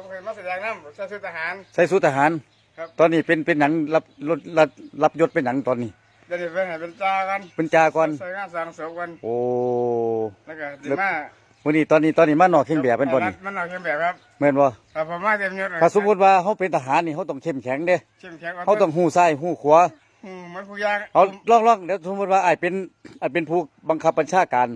ผมเคยมาแสดงน้ำใส่ชุดทหาร ใส่สูททหาร ครับ ตอนนี้เป็นเป็นหนังรับรับรับรับยศเป็นหนังตอนนี้ เดี๋ยวนี้เป็นให้เป็นจ้ากันเป็นจาก่อนใส่งานสังศพกันโอ้แล้วก็ดีมาวันนี้ตอนนี้ตอนนี้มานอกเครื่องแบบเป็นบ่นี่มันออกเข้มแบบครับแม่นบ่ครับผมมาเต็มยศถ้าสมมุติว่าเขาเป็นทหารนี่เขาต้องเข้มแข็งเด้เข้มแข็งเขาต้องหู้ซ้ายหู้ขวาอืมมันผู้ยางเอาลองลองเดี๋ยวสมมติว่าไอ้ายเป็นไอ้ายเป็นผู้บังคับบัญชาการ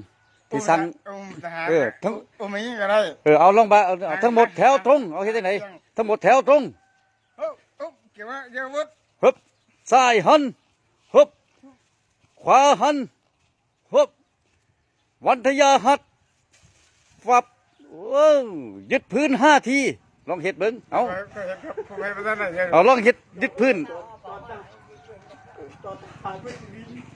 ที่สั่งอุ้มทหารเออทั้งอุ้มไม่ยิงก็ได้เออเอาลองบาเอาเอาทั้งหมดแถวตรงเอาเฮ็ดจังไดทั้งหมดแถวตรงโอ้โอ้เกี่ยวว่าเกี่ยววุฒฮึบซ้ายหันฮึบขวาหันฮึบวันทยาหัดฟับโอ้ยึดพื้นห้าทีลองเฮ็ดเบิ่งเอาเคยเห็นครับผมไม่เป็นไรเห็นเอาลองเฮ็ดยึดพื้น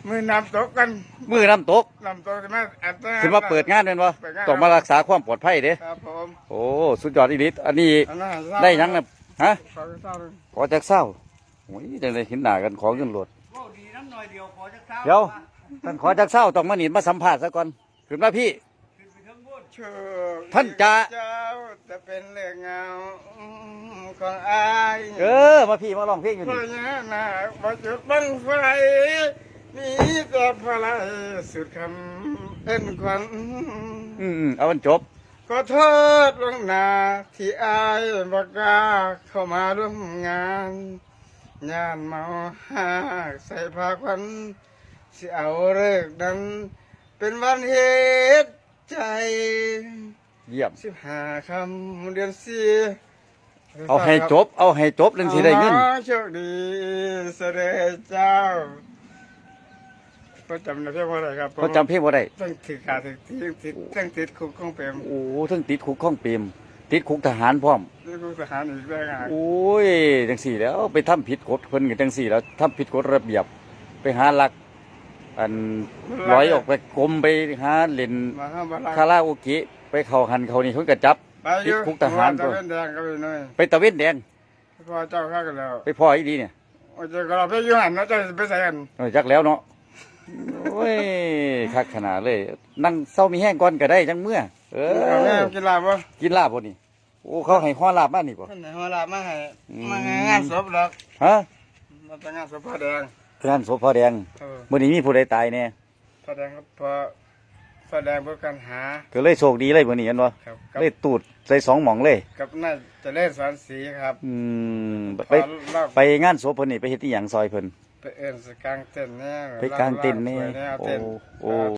มือน้ำตกกันมือน้ำตกน้ำตกใช่ไหมอันตรายขึ้นมาเปิดงานแม่นบ่เปิดงานต้องมารักษาความปลอดภัยเด้ครับผมโอ้สุดยอดอีหลีอันนี้อันนั้นได้หยังน่ะฮะขอเศร้าเลยขอจากเศร้าโอ้ยจังเลยเห็นหน้ากันของจนหลดดีน้ำหน่อยเดียวขอจะเท้าเดี๋ยวท่านขอจากเศร้าต้องมาหนีมาสัมภาษณ์ซะก่อนขึ้นมาพี่โชคท่านจะเจ้าจะเป็นเรื่องเงาของอาย เออ มาพี่มาลองเพลงอยู่เพนี่ราะอย่างน่ะบ่จุดบังไฟมีแต่พลายสุดคำเอ็นควันอืมอืมเอามันจบ ขอโทษลวงหน้าที่อายบอกกล้าเข้ามาร่วมงานงานเมาหากใส่ผ้าควันสิเอาเลิกนั้น เป็นวันเหตุใจเยี่ยมสิบห้าคำเดือนสี่ เอาให้จบ เอาให้จบเรื่องที่ได้เงินอ๋อโชคดีเสด็จเจ้าก็จำได้เพียงว่าอะไรครับเขาจำเพลงบ่ได้ต้องถือขาถือที่ติดต้องติดคุกของเปรมโอ้ทั้งติดคุกข้องเปรมติดคุกทหารพร้อมติดคุกทหารอีกแล้วอะโอ้ยจังสี่แล้วไปทำผิดกฎเพิ่นก็จังสี่แล้วทำผิดกฎระเบียบ ไปหาลัก อันร้อยออกไปกลมไปหาเล่นมาห้ามบาลังคาราโอเกะไปเข้าหันเขานี่เพิ่นก็จับ ไปอยู่ติดคุกทหารตะเวนแดงก็ไปหน่อยไปตะเวนแดงพอเจ้าข้ากันแล้วไปพ่ออีดีเนี่ยโอ้ยเจ้าก็เราไปอยู่หันนะเจ้าจะไปใส่กันเออจักแล้วเนาะโอ้ยคักขนาดเลย นั่งเศร้ามีแห้งก่อนก็ได้จังเมื่อ เอเอาแม่อกินลาบวะกินลาบบ่นี่โอ้เขาให้ห่อลาบมานี่บ่ ท่านไหนหัวลาบมาให้อืม มางานศพหรอกฮะมาแต่งานศพผ้าแดงร้านโสพอแดงเออมื้อนี้มีผู้ใดตายแน่ผ้าแดงครับพอ ผ้าแดงเพื่อการหา ก็เลยโชคดีเลยมื้อนี้เห็นบ่ครับกับเลยตูดใส่สองหม่องเลย กับน่าจะเล่นสอนสีครับอืมพไปอเล่าไปงานศพเพิ่นนี่ไปเฮ็ดอีหยังซอยเพิ่นไปเอ็นสกลางเต้นเนี่ยไปกลางเต็นท์นี่เล่าสวยแนวโอ้เต้น โอ้